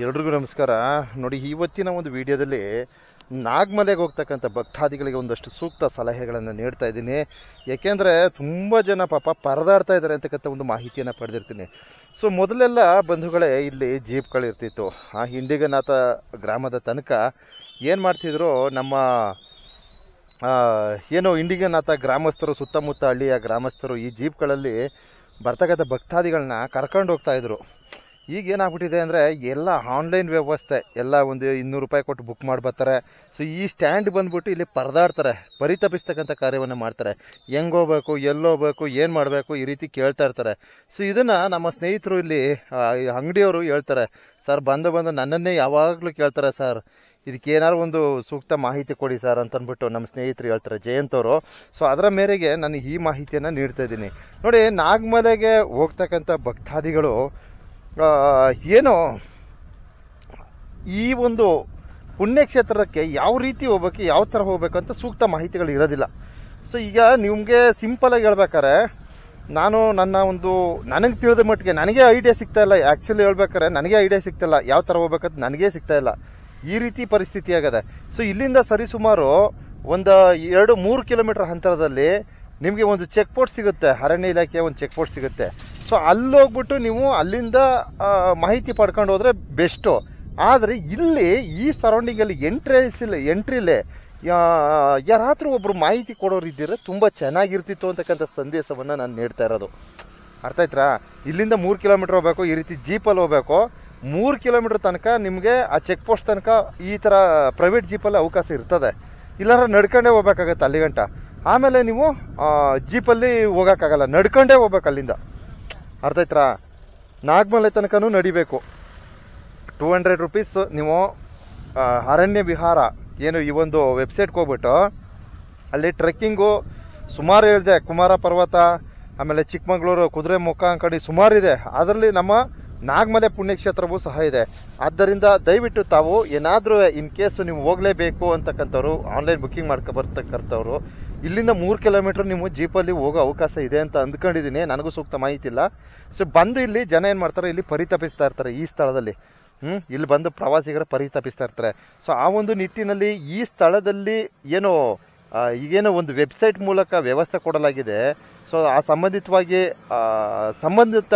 ಎಲ್ರಿಗೂ ನಮಸ್ಕಾರ. ನೋಡಿ, ಇವತ್ತಿನ ಒಂದು ವಿಡಿಯೋದಲ್ಲಿ ನಾಗಮಲೆಗೆ ಹೋಗ್ತಕ್ಕಂಥ ಭಕ್ತಾದಿಗಳಿಗೆ ಒಂದಷ್ಟು ಸೂಕ್ತ ಸಲಹೆಗಳನ್ನು ನೀಡ್ತಾ ಇದ್ದೀನಿ. ಏಕೆಂದರೆ ತುಂಬ ಜನ ಪಾಪ ಪರದಾಡ್ತಾ ಇದ್ದಾರೆ ಅಂತಕ್ಕಂಥ ಒಂದು ಮಾಹಿತಿಯನ್ನು ಪಡೆದಿರ್ತೀನಿ. ಸೊ, ಮೊದಲೆಲ್ಲ ಬಂಧುಗಳೇ ಇಲ್ಲಿ ಜೀಪ್ಗಳಿರ್ತಿತ್ತು. ಆ ಹಿಂಡಿಗನಾಥ ಗ್ರಾಮದ ತನಕ ಏನು ಮಾಡ್ತಿದ್ರು? ನಮ್ಮ ಏನು ಇಂಡಿಗನಾಥ ಗ್ರಾಮಸ್ಥರು, ಸುತ್ತಮುತ್ತ ಹಳ್ಳಿಯ ಗ್ರಾಮಸ್ಥರು ಈ ಜೀಪ್ಗಳಲ್ಲಿ ಬರ್ತಕ್ಕಂಥ ಭಕ್ತಾದಿಗಳನ್ನ ಕರ್ಕೊಂಡು ಹೋಗ್ತಾ ಇದ್ರು. ಈಗ ಏನಾಗ್ಬಿಟ್ಟಿದೆ ಅಂದರೆ ಎಲ್ಲ ಆನ್ಲೈನ್ ವ್ಯವಸ್ಥೆ, ಎಲ್ಲ ಒಂದು ಇನ್ನೂರು ರೂಪಾಯಿ ಕೊಟ್ಟು ಬುಕ್ ಮಾಡಿ ಬರ್ತಾರೆ ಸೊ ಈ ಸ್ಟ್ಯಾಂಡ್ ಬಂದ್ಬಿಟ್ಟು ಇಲ್ಲಿ ಪರದಾಡ್ತಾರೆ, ಪರಿತಪಿಸ್ತಕ್ಕಂಥ ಕಾರ್ಯವನ್ನು ಮಾಡ್ತಾರೆ. ಹೆಂಗೋಗ್ಬೇಕು ಎಲ್ಲಿ ಹೋಗ್ಬೇಕು, ಏನು ಮಾಡಬೇಕು ಈ ರೀತಿ ಕೇಳ್ತಾ ಇರ್ತಾರೆ. ಸೊ ಇದನ್ನು ನಮ್ಮ ಸ್ನೇಹಿತರು ಇಲ್ಲಿ ಅಂಗಡಿಯವರು ಹೇಳ್ತಾರೆ. ಸರ್, ಬಂದು ಬಂದು ನನ್ನನ್ನೇ ಯಾವಾಗಲೂ ಕೇಳ್ತಾರೆ ಸರ್. ಇದಕ್ಕೆ ಏನಾದ್ರು ಒಂದು ಸೂಕ್ತ ಮಾಹಿತಿ ಕೊಡಿ ಸರ್ ಅಂತಂದ್ಬಿಟ್ಟು ನಮ್ಮ ಸ್ನೇಹಿತರು ಹೇಳ್ತಾರೆ ಜಯಂತ್ ಅವರು ಸೊ ಅದರ ಮೇರೆಗೆ ನಾನು ಈ ಮಾಹಿತಿಯನ್ನು ನೀಡ್ತಾ ಇದ್ದೀನಿ. ನೋಡಿ, ನಾಗಮಲೆಗೆ ಹೋಗ್ತಕ್ಕಂಥ ಭಕ್ತಾದಿಗಳು ಏನು ಈ ಒಂದು ಪುಣ್ಯಕ್ಷೇತ್ರಕ್ಕೆ ಯಾವ ರೀತಿ ಹೋಗ್ಬೇಕು, ಯಾವ ಥರ ಹೋಗ್ಬೇಕಂತ ಸೂಕ್ತ ಮಾಹಿತಿಗಳು ಇರೋದಿಲ್ಲ. ಸೊ ಈಗ ನಿಮಗೆ ಸಿಂಪಲಾಗಿ ಹೇಳ್ಬೇಕಾರೆ ನಾನು ನನ್ನ ಒಂದು, ನನಗೆ ತಿಳಿದ ಮಟ್ಟಿಗೆ ನನಗೆ ಐಡಿಯಾ ಸಿಗ್ತಾ ಇಲ್ಲ. ಆ್ಯಕ್ಚುಲಿ ಹೇಳ್ಬೇಕಾರೆ ನನಗೆ ಐಡಿಯಾ ಸಿಗ್ತಾ ಇಲ್ಲ. ಯಾವ ಥರ ಹೋಗ್ಬೇಕಂತ ನನಗೆ ಸಿಗ್ತಾ ಇಲ್ಲ. ಈ ರೀತಿ ಪರಿಸ್ಥಿತಿ ಆಗಿದೆ. ಸೊ ಇಲ್ಲಿಂದ ಸರಿಸುಮಾರು ಒಂದು ಎರಡು ಮೂರು ಕಿಲೋಮೀಟರ್ ಅಂತರದಲ್ಲಿ ನಿಮಗೆ ಒಂದು ಚೆಕ್ ಪೋಸ್ಟ್ ಸಿಗುತ್ತೆ, ಅರಣ್ಯ ಇಲಾಖೆಯ ಒಂದು ಚೆಕ್ ಪೋಸ್ಟ್ ಸಿಗುತ್ತೆ. ಸೊ ಅಲ್ಲಿ ಹೋಗ್ಬಿಟ್ಟು ನೀವು ಅಲ್ಲಿಂದ ಮಾಹಿತಿ ಪಡ್ಕೊಂಡು ಹೋದರೆ ಬೆಸ್ಟು ಆದರೆ ಇಲ್ಲಿ ಈ ಸರೌಂಡಿಂಗಲ್ಲಿ ಎಂಟ್ರೆನ್ಸ್ ಇಲ್ಲ ಎಂಟ್ರಿಲೇ ಯಾರಾದರೂ ಒಬ್ರು ಮಾಹಿತಿ ಕೊಡೋರು ಇದ್ದಿದ್ರೆ ತುಂಬ ಚೆನ್ನಾಗಿರ್ತಿತ್ತು ಅಂತಕ್ಕಂಥ ಸಂದೇಶವನ್ನು ನಾನು ನೀಡ್ತಾ ಇರೋದು. ಅರ್ಥ ಆಯ್ತಾ ಇಲ್ಲಿಂದ ಮೂರು ಕಿಲೋಮೀಟ್ರ್ ಹೋಗ್ಬೇಕು, ಈ ರೀತಿ ಜೀಪಲ್ಲಿ ಹೋಗ್ಬೇಕು. ಮೂರು ಕಿಲೋಮೀಟ್ರ್ ತನಕ ನಿಮಗೆ ಆ ಚೆಕ್ ಪೋಸ್ಟ್ ತನಕ ಈ ಥರ ಪ್ರೈವೇಟ್ ಜೀಪಲ್ಲಿ ಅವಕಾಶ ಇರ್ತದೆ. ಇಲ್ಲಾಂದ್ರೆ ನಡ್ಕೊಂಡೇ ಹೋಗ್ಬೇಕಾಗತ್ತೆ ಅಲ್ಲಿ ಗಂಟ. ಆಮೇಲೆ ನೀವು ಜೀಪಲ್ಲಿ ಹೋಗೋಕ್ಕಾಗಲ್ಲ. ನಡ್ಕೊಂಡೇ ಹೋಗ್ಬೇಕು ಅಲ್ಲಿಂದ. ಅರ್ಥ ನಾಗಮಲೆ ತನಕನೂ ನಡಿಬೇಕು. ಟೂ ಹಂಡ್ರೆಡ್ ರುಪೀಸ್ ನೀವು ಅರಣ್ಯ ವಿಹಾರ, ಏನು ಈ ಒಂದು ವೆಬ್ಸೈಟ್ಗೆ ಹೋಗ್ಬಿಟ್ಟು, ಅಲ್ಲಿ ಟ್ರೆಕ್ಕಿಂಗು ಸುಮಾರು ಹೇಳಿದೆ. ಕುಮಾರ ಪರ್ವತ, ಆಮೇಲೆ ಚಿಕ್ಕಮಗಳೂರು, ಕುದುರೆ ಮುಖ ಅಂಕಡಿ ಸುಮಾರಿದೆ ಅದರಲ್ಲಿ ನಮ್ಮ ನಾಗಮಲೆ ಪುಣ್ಯಕ್ಷೇತ್ರವೂ ಸಹ ಇದೆ. ಆದ್ದರಿಂದ ದಯವಿಟ್ಟು ತಾವು ಏನಾದರೂ ಇನ್ ಕೇಸ್ ನೀವು ಹೋಗಲೇಬೇಕು ಅಂತಕ್ಕಂಥವ್ರು ಆನ್ಲೈನ್ ಬುಕ್ಕಿಂಗ್ ಮಾಡ್ಕೊ ಬರ್ತಕ್ಕಂಥವ್ರು ಇಲ್ಲಿಂದ ಮೂರು ಕಿಲೋಮೀಟ್ರ್ ನಿಮ್ಮ ಜೀಪಲ್ಲಿ ಹೋಗೋ ಅವಕಾಶ ಇದೆ ಅಂತ ಅಂದ್ಕೊಂಡಿದ್ದೀನಿ. ನನಗೂ ಸೂಕ್ತ ಮಾಹಿತಿ ಇಲ್ಲ ಸೊ ಬಂದು ಇಲ್ಲಿ ಜನ ಏನು ಮಾಡ್ತಾರೆ? ಇಲ್ಲಿ ಪರಿತಪಿಸ್ತಾ ಇರ್ತಾರೆ ಈ ಸ್ಥಳದಲ್ಲಿ. ಹ್ಞೂ ಇಲ್ಲಿ ಬಂದು ಪ್ರವಾಸಿಗರ ಪರಿತಪಿಸ್ತಾ ಇರ್ತಾರೆ. ಸೊ ಆ ಒಂದು ನಿಟ್ಟಿನಲ್ಲಿ ಈ ಸ್ಥಳದಲ್ಲಿ ಏನೋ ಈಗೇನೋ ಒಂದು ವೆಬ್ಸೈಟ್ ಮೂಲಕ ವ್ಯವಸ್ಥೆ ಕೊಡಲಾಗಿದೆ. ಸೊ ಆ ಸಂಬಂಧಿತವಾಗಿ ಸಂಬಂಧಿತ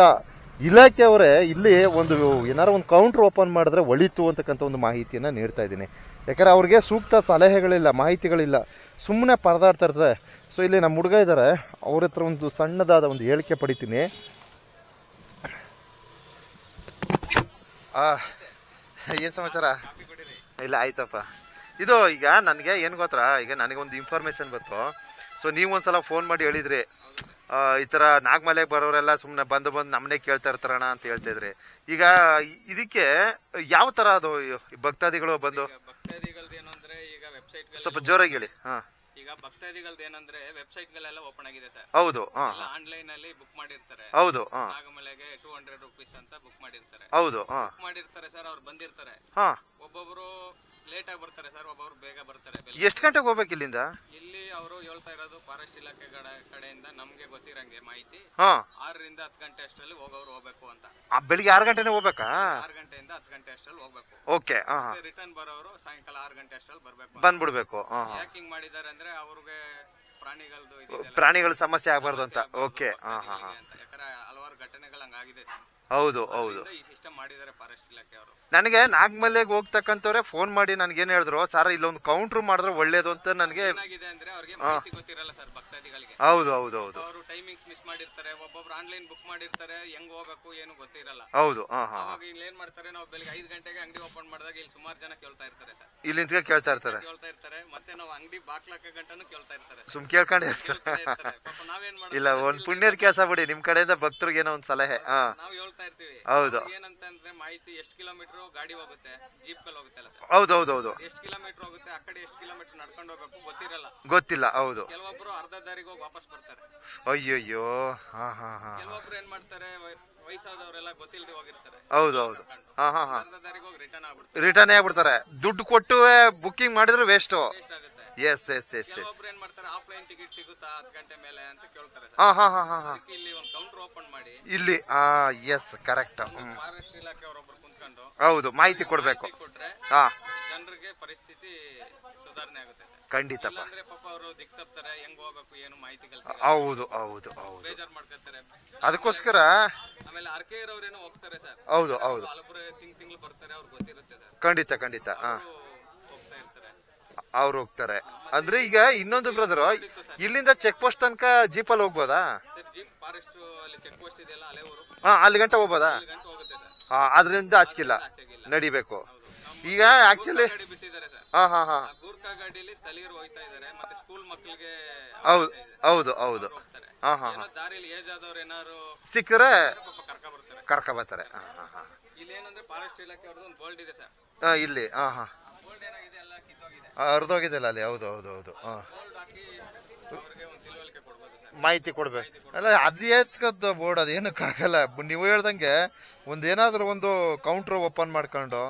ಇಲಾಖೆಯವರೇ ಇಲ್ಲಿ ಒಂದು ಏನಾರು ಒಂದು ಕೌಂಟ್ರ್ ಓಪನ್ ಮಾಡಿದ್ರೆ ಒಳಿತು ಅಂತಕ್ಕಂಥ ಒಂದು ಮಾಹಿತಿಯನ್ನು ನೀಡ್ತಾ ಇದ್ದೀನಿ. ಯಾಕಂದರೆ ಅವ್ರಿಗೆ ಸೂಕ್ತ ಸಲಹೆಗಳಿಲ್ಲ, ಮಾಹಿತಿಗಳಿಲ್ಲ. ಸುಮ್ಮನೆ ಪರದಾಡ್ತಾ ಇರ್ತದೆ. ಸೊ ಇಲ್ಲಿ ನಮ್ಮ ಹುಡುಗ ಇದ್ದಾರೆ ಅವ್ರ ಹತ್ರ ಒಂದು ಸಣ್ಣದಾದ ಒಂದು ಹೇಳಿಕೆ ಪಡಿತೀನಿ. ಏನು ಸಮಾಚಾರ? ಇಲ್ಲ, ಆಯ್ತಪ್ಪ. ಇದು ಈಗ ನನಗೆ ಏನು ಗೊತ್ತಾ? ಈಗ ನನಗೆ ಒಂದು ಇನ್ಫಾರ್ಮೇಶನ್ ಬಂತು. ಸೊ ನೀವು ಒಂದ್ಸಲ ಫೋನ್ ಮಾಡಿ ಹೇಳಿದ್ರಿ. ಈ ಥರ ನಾಗಮಲೆಗೆ ಬರೋರೆಲ್ಲ ಸುಮ್ಮನೆ ಬಂದು ಬಂದು ನಮ್ಮನೆ ಕೇಳ್ತಾ ಇರ್ತಾರಣ ಅಂತ ಹೇಳ್ತಿದ್ರಿ ಈಗ ಇದಕ್ಕೆ ಯಾವ ಥರ ಅದು ಭಕ್ತಾದಿಗಳು ಬಂದು ಈಗ ಭಕ್ತಾದಿಗಳ್ದು ಏನು ಅಂದ್ರೆ ಈಗ ವೆಬ್ಸೈಟ್ ಸ್ವಲ್ಪ ಜೋರಾಗಿ ಹೇಳಿ. ಹಾ. ಈಗ ಭಕ್ತಾದಿಗಳದ್ದು ಏನಂದ್ರೆ ವೆಬ್ಸೈಟ್ ಗಳೆಲ್ಲ ಓಪನ್ ಆಗಿದೆ ಸರ್. ಹೌದು ಹಾಂ ಆನ್ಲೈನ್ ಅಲ್ಲಿ ಬುಕ್ ಮಾಡಿರ್ತಾರೆ. ಹೌದು ಹಾಂ. ನಾಗಮಲೆಗೆ ಟೂ ಹಂಡ್ರೆಡ್ ರುಪೀಸ್ ಅಂತ ಬುಕ್ ಮಾಡಿರ್ತಾರೆ. ಹೌದು ಹಾಂ. ಬುಕ್ ಮಾಡಿರ್ತಾರೆ ಸರ್ ಅವ್ರು ಬಂದಿರ್ತಾರೆ. ಹಾ. ಒಬ್ಬೊಬ್ರು ಲೇಟ್ ಆಗಿ ಬರ್ತಾರೆ ಸರ್ ಒಬ್ಬೊಬ್ರು ಬೇಗ ಬರ್ತಾರೆ ಬೆಳಿಗ್ಗೆ. ಎಷ್ಟು ಗಂಟೆಗೆ ಹೋಗ್ಬೇಕು ಇಲ್ಲಿಂದ? ಇಲ್ಲಿ ಅವರು ಹೇಳ್ತಾ ಇರೋದು ಫಾರೆಸ್ಟ್ ಇಲಾಖೆ ಕಡೆ- ಕಡೆಯಿಂದ ನಮ್ಗೆ ಗೊತ್ತಿರಂಗೆ ಮಾಹಿತಿ. ಹಾಂ. ಆರರಿಂದ ಹತ್ತು ಗಂಟೆ ಅಷ್ಟರಲ್ಲಿ ಹೋಗೋರು ಹೋಗ್ಬೇಕು ಅಂತ. ಬೆಳಿಗ್ಗೆ ಆರು ಗಂಟೆನೇ ಹೋಗ್ಬೇಕಾ? ಆರು ಗಂಟೆಯಿಂದ ಹತ್ತು ಗಂಟೆ ಅಷ್ಟರಲ್ಲಿ ಹೋಗ್ಬೇಕು. ಓಕೆ ಹಾಂ ಹಾಂ. ರಿಟರ್ನ್ ಬರೋರು ಸಾಯಂಕಾಲ ಆರು ಗಂಟೆ ಅಷ್ಟರಲ್ಲಿ ಬರ್ಬೇಕು ಅಂತ. ಬಂದ್ಬಿಡ್ಬೇಕು ಹಾಂ ಹಾಂ. ಯಾಕೆ ಹಿಂಗ್ ಮಾಡಿದ್ದಾರೆ ಅಂದ್ರೆ ಅವ್ರಿಗೆ ಪ್ರಾಣಿಗಳದ್ದು ಪ್ರಾಣಿಗಳ ಸಮಸ್ಯೆ ಆಗಬಾರ್ದು ಅಂತ. ಓಕೆ ಹಾಂ ಹಾಂ ಹಾಂ. ಅಂತ. ಯಾಕಂದ್ರೆ ಹಲವಾರು ಘಟನೆಗಳು ಹಂಗಾಗಿದೆ ಸರ್. ಹೌದು ಹೌದು. ಈ ಸಿಸ್ಟಮ್ ಮಾಡಿದ್ದಾರೆ ಫಾರೆಸ್ಟ್ ಇಲಾಖೆ ಅವರು. ನನಗೆ ನಾಗಮಲೆಗೆ ಹೋಗ್ತಕ್ಕಂಥವ್ರೆ ಫೋನ್ ಮಾಡಿ ನನಗೆ ಏನು ಹೇಳಿದ್ರು ಸರ್ ಇಲ್ಲೊಂದು ಕೌಂಟ್ರ್ ಮಾಡಿದ್ರೆ ಒಳ್ಳೇದು ಅಂತ ನನಗೆ ಏನಾಗಿದೆ ಅಂದ್ರೆ ಅವ್ರಿಗೆ ಮಾಹಿತಿ ಗೊತ್ತಿರಲ್ಲ ಸರ್ ಭಕ್ತಾದಿಗಳಿಗೆ. ಹೌದು ಹೌದು ಹೌದು. ಅವರು ಟೈಮಿಂಗ್ಸ್ ಮಿಸ್ ಮಾಡಿರ್ತಾರೆ ಒಬ್ಬೊಬ್ರು ಆನ್ಲೈನ್ ಬುಕ್ ಮಾಡಿರ್ತಾರೆ ಹೆಂಗ್ ಹೋಗಬೇಕು ಏನು ಗೊತ್ತಿರಲ್ಲ. ಹೌದು ಹಾಂ ಹಾಂ ಅವಾಗ ಇಲ್ಲಿ ಏನ್ ಮಾಡ್ತಾರೆ ನಾವು ಬೆಳಿಗ್ಗೆ ಐದು ಗಂಟೆಗೆ ಅಂಗಡಿ ಓಪನ್ ಮಾಡಿದಾಗ ಇಲ್ಲಿ ಸುಮಾರು ಜನ ಕೇಳ್ತಾ ಇರ್ತಾರೆ ಸರ್. ಇಲ್ಲಿ ಕೇಳ್ತಾ ಇರ್ತಾರೆ. ಕೇಳ್ತಾ ಇರ್ತಾರೆ ಮತ್ತೆ ನಾವು ಅಂಗಡಿ ಬಾಕ್ಲಾಕ ಗಂಟನು ಕೇಳ್ತಾ ಇರ್ತಾರೆ. ಸುಮ್ ಕೇಳ್ಕೊಂಡು ಇರ್ತಾರೆ. ಕೇಳ್ತಾನೆ ಇರ್ತಾರೆ. ಪಾಪ ನಾವೇನ್ ಮಾಡೋದು? ಇಲ್ಲ ಒಂದ್ ಪುಣ್ಯದ ಕೆಲಸ ಬಿಡಿ ನಿಮ್ ಕಡೆಯಿಂದ ಭಕ್ತರಿಗೆ ಏನೋ ಒಂದ್ ಸಲಹೆ ಹಾ. ನಾವು ಹೇಳ್ತಾ ಇರ್ತೀವಿ. ಹೌದು. ಏನಂತಂದ್ರೆ ಮಾಹಿತಿ ಎಷ್ಟು ಕಿಲೋಮೀಟರ್ ಗಾಡಿ ಹೋಗುತ್ತೆ ಜೀಪ್ ಕಲ್ ಹೋಗುತ್ತಲ್ಲ ಸರ್? ಹೌದು ಹೌದು ಹೌದು. ಎಷ್ಟು ಕಿಲೋಮೀಟರ್ ಹೋಗುತ್ತೆ ಆ ಕಡೆ ಎಷ್ಟು ಕಿಲೋಮೀಟರ್ ನಡ್ಕೊಂಡು ಹೋಗ್ಬೇಕು ಗೊತ್ತಿರಲ್ಲ. ಗೊತ್ತಿಲ್ಲ ಹೌದು. ಕೆಲವೊಬ್ರು ಅರ್ಧ ದಾರಿಗೆ ಹೋಗಿ ವಾಪಸ್ ಬರ್ತಾರೆ. ಅಯ್ಯಯ್ಯೋ ಹಾ ಹಾ ಹಾ. ಕೆಲವೊಬ್ರು ಏನ್ ಮಾಡ್ತಾರೆ ವಯಸ್ಸಾದವರೆಲ್ಲ ಗೊತ್ತಿಲ್ಲದೆ ಹೋಗಿರ್ತಾರೆ. ಹಾ ಹಾ ಹಾ. ರಿಟರ್ನ್ ಆಗ್ಬಿಡ್ತಾರೆ. ರಿಟರ್ನ್ ಆಗ್ಬಿಡ್ತಾರೆ. ದುಡ್ಡು ಕೊಟ್ಟು ಬುಕ್ಕಿಂಗ್ ಮಾಡಿದ್ರೆ ವೇಸ್ಟ್ ವೇಸ್ಟ್ ಆಗುತ್ತೆ. ಎಸ್ ಎಸ್ ಎಸ್ ಎಸ್ ಕೆಲವೊಬ್ರು ಏನ್ ಮಾಡ್ತಾರೆ ಆಫ್ಲೈನ್ ಟಿಕೆಟ್ ಸಿಗುತ್ತಾ ಹತ್ತು ಗಂಟೆ ಮೇಲೆ ಅಂತ ಕೇಳ್ತಾರೆ ಸರ್. ಹಾ ಹಾ ಹಾ ಹಾ ಹಾ. ಅದಕ್ಕೆ ಇಲ್ಲಿ ಒಂದು ಕೌಂಟರ್ ಓಪನ್ ಮಾಡಿ. ಇಲ್ಲಿ ಆ ಎಸ್ ಕರೆಕ್ಟ್ ಹ್ಮ್. ಫಾರೆಸ್ಟ್ ಇಲಾಖೆ ಅವರೊಬ್ರು ಕುಂತ್ಕೊಂಡು ಹೌದು ಮಾಹಿತಿ ಕೊಡ್ಬೇಕು. ಕೊಟ್ರೆ ಹಾ. ಜನರಿಗೆ ಪರಿಸ್ಥಿತಿ ಸುಧಾರಣೆ ಆಗುತ್ತೆ ಸರ್. ಖಂಡಿತಪ್ಪ ಇಲ್ಲಾಂದ್ರೆ ಪಾಪ ಅವರು ದಿಕ್ ತಪ್ತಾರೆ ಹೆಂಗ್ ಹೋಗ್ಬೇಕು ಏನು ಮಾಹಿತಿ ಕೆಲಸ ಹೌದು ಹೌದು ಹೌದು. ಬೇಜಾರ್ ಮಾಡ್ಕೊತಾರೆ ಅದಕ್ಕೋಸ್ಕರ ಆಮೇಲೆ ಆರ್ಕೆ ಇರೋರೇನೋ ಹೋಗ್ತಾರೆ ಸರ್ ಹೌದು ಹೌದು. ಹಲಬ್ರು ತಿಂಗ್ ತಿಂಗಳು ಬರ್ತಾರೆ ಅವ್ರಿಗೆ ಗೊತ್ತಿರುತ್ತೆ ಸರ್ ಖಂಡಿತ ಖಂಡಿತ ಹಾ. ಅವ್ರು ಹೋಗ್ತಾ ಇರ್ತಾರೆ. ಅವ್ರು ಹೋಗ್ತಾರೆ. ಅಂದ್ರೆ ಈಗ ಇನ್ನೊಂದು ಬ್ರದರ್ ಇಲ್ಲಿಂದ ಚೆಕ್ ಪೋಸ್ಟ್ ತನಕ ಜೀಪಲ್ಲಿ ಹೋಗ್ಬೋದಾ? ಸರ್ ಜೀಪ್ ಫಾರೆಸ್ಟ್ ಅಲ್ಲಿ ಚೆಕ್ ಪೋಸ್ಟ್ ಇದೆಯಲ್ಲ ಹಳೆ ಊರು. ಹಾ ಅಲ್ಲಿ ಗಂಟೆ ಹೋಗ್ಬೋದಾ? ಅಲ್ಲಿ ಗಂಟೆ ಹೋಗುತ್ತೆ ಸರ್ ಹಾ ಅದರಿಂದ ಆಚಕಿಲ್ಲ ಆಚೆಗಿಲ್ಲ. ನಡಿಬೇಕು. ಈಗ ಆಕ್ಚುಲಿ ಗಾಡಿ ಬಿಟ್ಟಿದ್ದಾರೆ ಸರ್ ಹಾ ಹಾ ಹಾ. ಆ ಗೂರ್ಖಾ ಗಾಡಿಯಲ್ಲಿ ಸ್ಥಳೀಯರು ಹೋಗ್ತಾ ಇದ್ದಾರೆ ಮತ್ತೆ ಸ್ಕೂಲ್ ಮಕ್ಕಳಿಗೆ ಹೌದು ಹೌದು ಹೌದು. ಹಾ ಹಾಂ ಹಾ. ದಾರಿಯಲ್ಲಿ ಏಜ್ ಆದವ್ರು ಏನಾರು ಸಿಕ್ಕರೆ ಪಾಪ ಕರ್ಕ ಬರ್ತಾರೆ. ಕರ್ಕ ಬರ್ತಾರೆ. ಹಾ ಹಾ ಹಾ. ಇಲ್ಲಿ ಏನಂದ್ರೆ ಫಾರೆಸ್ಟ್ ಇಲಾಖೆ ಅವ್ರದ್ದು ಒಂದು ಬೋಲ್ಡ್ ಇದೆ ಸರ್. ಹಾ, ಇಲ್ಲಿ ಹಾ ಹಾ. ಬೋಲ್ಡ್ ಏನಾಗಿದೆ ಎಲ್ಲ ಕಿತ್ತೋಗಿದೆ. ಅರ್ಧೋಗಿದೆಲ್ಲ ಅಲ್ಲಿ ಹೌದು ಹೌದು ಹೌದು. ಹಾ. ಬೋಲ್ಡ್ ಹಾಕಿ ಅವ್ರಿಗೆ ಒಂದು ತಿಳುವಳಿಕೆ ಕೊಡ್ಬೋದು ಸರ್. ಮಾಹಿತಿ ಕೊಡ್ಬೇಕು. ಅಲ್ಲ ಅದು ಏತ್ಕದ್ದು ಬೋರ್ಡ್ ಅದು. ಏನಕ್ಕಾಗಲ್ಲ ನೀವು ಹೇಳ್ದಂಗೆ ಒಂದು ಏನಾದರೂ ಒಂದು ಕೌಂಟ್ರ್ ಓಪನ್ ಮಾಡ್ಕೊಂಡು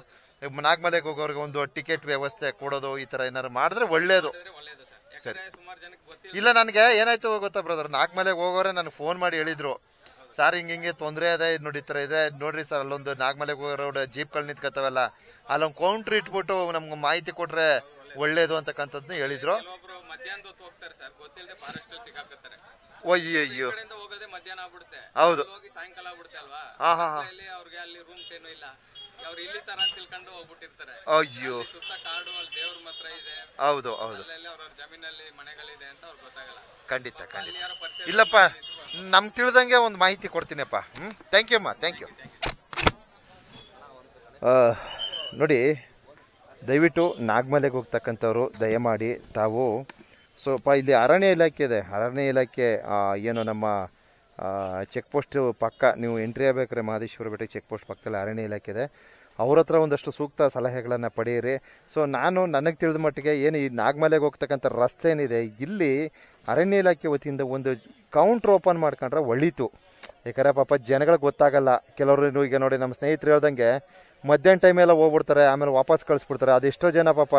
ನಾಗಮಲೆಗೆ ಹೋಗೋರಿಗೆ ಒಂದು ಟಿಕೆಟ್ ವ್ಯವಸ್ಥೆ ಕೊಡೋದು ಈ ಥರ ಏನಾದ್ರು ಮಾಡಿದ್ರೆ ಒಳ್ಳೇದು. ಮಾಡಿದ್ರೆ ಒಳ್ಳೇದು. ಸರ್. ಇಲ್ಲ ನನಗೆ ಏನಾಯ್ತು ಗೊತ್ತಾ ಬ್ರದರ್ ನಾಗಮಲೆಗೆ ಹೋಗೋರೆ ನನಗೆ ಫೋನ್ ಮಾಡಿ ಹೇಳಿದ್ರು. ಸರ್ ಹಿಂಗೆ ಹಿಂಗೆ ತೊಂದರೆ ಇದೆ ಇದು ನೋಡಿ ಥರ ಇದೆ. ನೋಡ್ರಿ ಸರ್ ಅಲ್ಲೊಂದು ನಾಗಮಲೆಗೆ ಹೋಗೋ ರೋಡ್ ಜೀಪ್ಗಳು ನಿಂತ್ಕೊತಾವಲ್ಲ ಅಲ್ಲೊಂದು ಕೌಂಟ್ರ್ ಇಟ್ಬಿಟ್ಟು ನಮ್ಗೆ ಮಾಹಿತಿ ಕೊಟ್ರೆ ಒಳ್ಳೇದು ಅಂತಕ್ಕಂಥದ್ನ ಹೇಳಿದ್ರು. ಅಯ್ಯೋ ಹೌದು. ಹಾ ಹಾ ಹಾ. ಅಯ್ಯೋ. ಅಲ್ಲಿ ಸುತ್ತ ಅಲ್ಲಿ ದೇವ್ರ ಮಾತ್ರ ಇದೆ. ಹೌದು ಹೌದು. ಅಲ್ಲೆಲ್ಲ ಜಮೀನಲ್ಲಿ ಮನೆಗಳಿದೆ ಅಂತ ಅವ್ರಿಗೆ ಗೊತ್ತಾಗಲ್ಲ. ಖಂಡಿತ ಖಂಡಿತ. ಇಲ್ಲಪ್ಪ ನಮ್ಗೆ ತಿಳಿದಂಗೆ ಒಂದು ಮಾಹಿತಿ ಕೊಡ್ತೀನಪ್ಪ. ಹ್ಞೂ ಥ್ಯಾಂಕ್ ಯು ಅಮ್ಮ. ಥ್ಯಾಂಕ್ ಯು ನೋಡಿ ದಯವಿಟ್ಟು ನಾಗಮಲೆಗೆ ಹೋಗ್ತಕ್ಕಂಥವ್ರು ದಯಮಾಡಿ ತಾವು. ಸ್ವಲ್ಪ ಇಲ್ಲಿ ಅರಣ್ಯ ಇಲಾಖೆ ಇದೆ. ಅರಣ್ಯ ಇಲಾಖೆ ಏನು ನಮ್ಮ ಚೆಕ್ ಪೋಸ್ಟ್ ಪಕ್ಕ ನೀವು ಎಂಟ್ರಿ ಆಗಬೇಕಾದ್ರೆ ಮಹದೇಶ್ವರ ಬೆಟ್ಟ ಚೆಕ್ ಪೋಸ್ಟ್ ಪಕ್ಕದಲ್ಲಿ ಅರಣ್ಯ ಇಲಾಖೆ ಇದೆ ಅವ್ರ ಹತ್ರ ಒಂದಷ್ಟು ಸೂಕ್ತ ಸಲಹೆಗಳನ್ನು ಪಡೆಯಿರಿ. ಸೊ ನಾನು ನನಗೆ ತಿಳಿದ ಮಟ್ಟಿಗೆ ಏನು ಈ ನಾಗಮಲೆಗೆ ಹೋಗ್ತಕ್ಕಂಥ ರಸ್ತೆ ಏನಿದೆ, ಇಲ್ಲಿ ಅರಣ್ಯ ಇಲಾಖೆ ವತಿಯಿಂದ ಒಂದು ಕೌಂಟ್ರ್ ಓಪನ್ ಮಾಡ್ಕೊಂಡ್ರೆ ಒಳ್ಳೀತು ಯಾಕಂದ್ರೆ ಪಾಪ ಜನಗಳಿಗೆ ಗೊತ್ತಾಗಲ್ಲ. ಕೆಲವರು ಈಗ ನೋಡಿ ನಮ್ಮ ಸ್ನೇಹಿತರು ಹೇಳ್ದಂಗೆ ಮಧ್ಯಾಹ್ನ ಟೈಮೆಲ್ಲ ಹೋಗ್ಬಿಡ್ತಾರೆ, ಆಮೇಲೆ ವಾಪಸ್ ಕಳಿಸ್ಬಿಡ್ತಾರೆ. ಅದೆಷ್ಟೋ ಜನ ಪಾಪ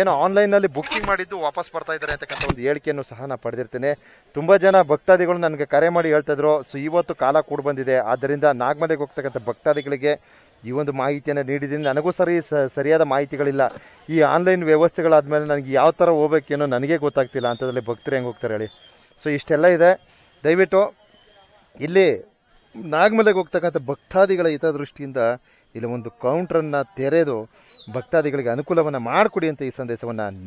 ಏನೋ ಆನ್ಲೈನಲ್ಲಿ ಬುಕ್ಕಿಂಗ್ ಮಾಡಿದ್ದು ವಾಪಸ್ ಬರ್ತಾ ಇದ್ದಾರೆ ಅಂತಕ್ಕಂಥ ಒಂದು ಹೇಳಿಕೆಯನ್ನು ಸಹ ನಾನು ಪಡೆದಿರ್ತೇನೆ. ತುಂಬ ಜನ ಭಕ್ತಾದಿಗಳು ನನಗೆ ಕರೆ ಮಾಡಿ ಹೇಳ್ತಾಯಿದ್ರು ಸೊ ಇವತ್ತು ಕಾಲ ಕೂಡ ಬಂದಿದೆ. ಆದ್ದರಿಂದ ನಾಗಮಲೆಗೆ ಹೋಗ್ತಕ್ಕಂಥ ಭಕ್ತಾದಿಗಳಿಗೆ ಈ ಒಂದು ಮಾಹಿತಿಯನ್ನು ನೀಡಿದ್ದೀನಿ. ನನಗೂ ಸರಿ ಸರಿಯಾದ ಮಾಹಿತಿಗಳಿಲ್ಲ. ಈ ಆನ್ಲೈನ್ ವ್ಯವಸ್ಥೆಗಳಾದಮೇಲೆ ನನಗೆ ಯಾವ ಥರ ಹೋಗ್ಬೇಕೇನೋ ನನಗೆ ಗೊತ್ತಾಗ್ತಿಲ್ಲ ಅಂಥದ್ರಲ್ಲಿ ಭಕ್ತರು ಹೆಂಗೆ ಹೋಗ್ತಾರೆ ಹೇಳಿ. ಸೊ ಇಷ್ಟೆಲ್ಲ ಇದೆ. ದಯವಿಟ್ಟು ಇಲ್ಲಿ ನಾಗಮಲೆಗೆ ಹೋಗ್ತಕ್ಕಂಥ ಭಕ್ತಾದಿಗಳ ಹಿತದೃಷ್ಟಿಯಿಂದ ಇಲ್ಲಿ ಒಂದು ಕೌಂಟ್ರನ್ನು ತೆರೆದು ಭಕ್ತಾದಿಗಳಿಗೆ ಅನುಕೂಲವನ್ನು ಮಾಡಿಕೊಡಿ ಅಂತ ಈ ಸಂದೇಶವನ್ನು